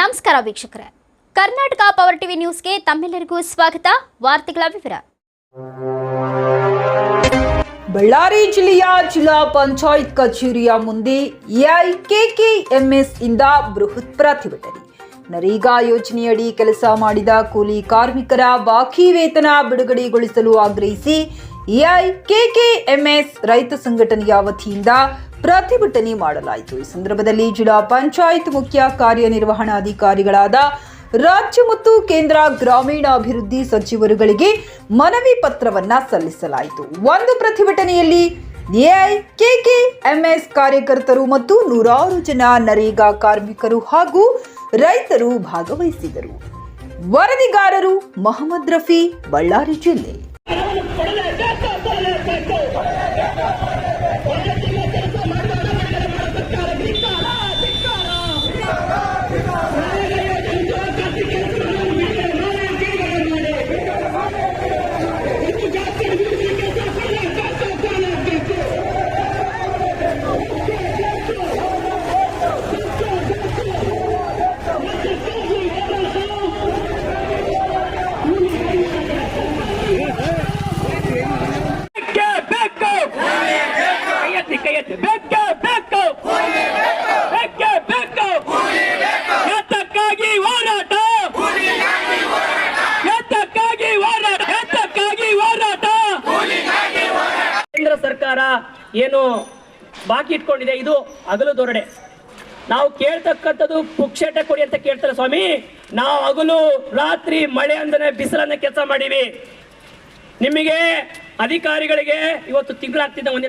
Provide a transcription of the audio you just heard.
ನಮಸ್ಕಾರ ವೀಕ್ಷಕರೇ. Karnataka power TV ನ್ಯೂಸ್ಗೆ ತಮ್ಮೆಲ್ಲರಿಗೂ ಸ್ವಾಗತ. ವಾರ್ತೆಗಳ ವಿವರ. ಬಳ್ಳಾರಿ ಜಿಲ್ಲೆಯ ಜಿಲ್ಲಾ ಪಂಚಾಯತ್ ಕಚೇರಿಯ ಮುಂದೆ ಎಐಕೆಕೆಎಂಎಸ್ ಇಂದ ಬೃಹತ್ ಪ್ರತಿಭಟನೆ. ನರೇಗಾ ಯೋಜನೆಯಡಿ ಕೆಲಸ ಮಾಡಿದ ಕೂಲಿ ಕಾರ್ಮಿಕರ ಬಾಕಿ ವೇತನ ಬಿಡುಗಡೆಗೊಳಿಸಲು ಆಗ್ರಹಿಸಿ ಎಐಕೆಕೆಎಂಎಸ್ ರೈತ ಸಂಘಟನೆಯ ವತಿಯಿಂದ ಪ್ರತಿಭಟನೆ ಮಾಡಲಾಯಿತು. ಈ ಸಂದರ್ಭದಲ್ಲಿ ಜಿಲ್ಲಾ ಪಂಚಾಯತ್ ಮುಖ್ಯ ಕಾರ್ಯನಿರ್ವಹಣಾಧಿಕಾರಿಗಳಾದ ರಾಜ್ಯ ಮತ್ತು ಕೇಂದ್ರ ಗ್ರಾಮೀಣಾಭಿವೃದ್ಧಿ ಸಚಿವರುಗಳಿಗೆ ಮನವಿ ಪತ್ರವನ್ನ ಸಲ್ಲಿಸಲಾಯಿತು. ಒಂದು ಪ್ರತಿಭಟನೆಯಲ್ಲಿ ಎಐಕೆಕೆಎಂಎಸ್ ಕಾರ್ಯಕರ್ತರು ಮತ್ತು ನೂರಾರು ಜನ ನರೇಗಾ ಕಾರ್ಮಿಕರು ಹಾಗೂ ರೈತರು ಭಾಗವಹಿಸಿದರು. ವರದಿಗಾರರು ಮೊಹಮ್ಮದ್ ರಫಿ, ಬಳ್ಳಾರಿ ಜಿಲ್ಲೆ. ಎತ್ತಿ ಕೈ ಎತ್ತಿ ಬೇಕೇ ಬೇಕು ಬೇಕೇ ಎತ್ತಕ್ಕಾಗಿ ಹೋರಾಟ. ಎತ್ತಕ್ಕಾಗಿ ಹೋರಾಟ. ಎತ್ತಕ್ಕಾಗಿ ಹೋರಾಟ. ಕೇಂದ್ರ ಸರ್ಕಾರ ಏನು ಬಾಕಿ ಇಟ್ಕೊಂಡಿದೆ? ಇದು ಹಗಲು ದೊರಡೆ. ನಾವು ಕೇಳ್ತಕ್ಕಂಥದ್ದು ಪುಕ್ಷೇಟ ಕೊಡಿ ಅಂತ ಕೇಳ್ತಾರೆ ಸ್ವಾಮಿ. ನಾವು ಹಗಲು, ರಾತ್ರಿ ಮಳೆ ಅಂದನೆ ಬಿಸಿಲನ್ನ ಕೆಲಸ ಮಾಡೀವಿ. ನಿಮಗೆ ಅಧಿಕಾರಿಗಳಿಗೆ ಇವತ್ತು ತಿಂಗಳಾಗ್ತಿದ್ದ ಒಂದೇ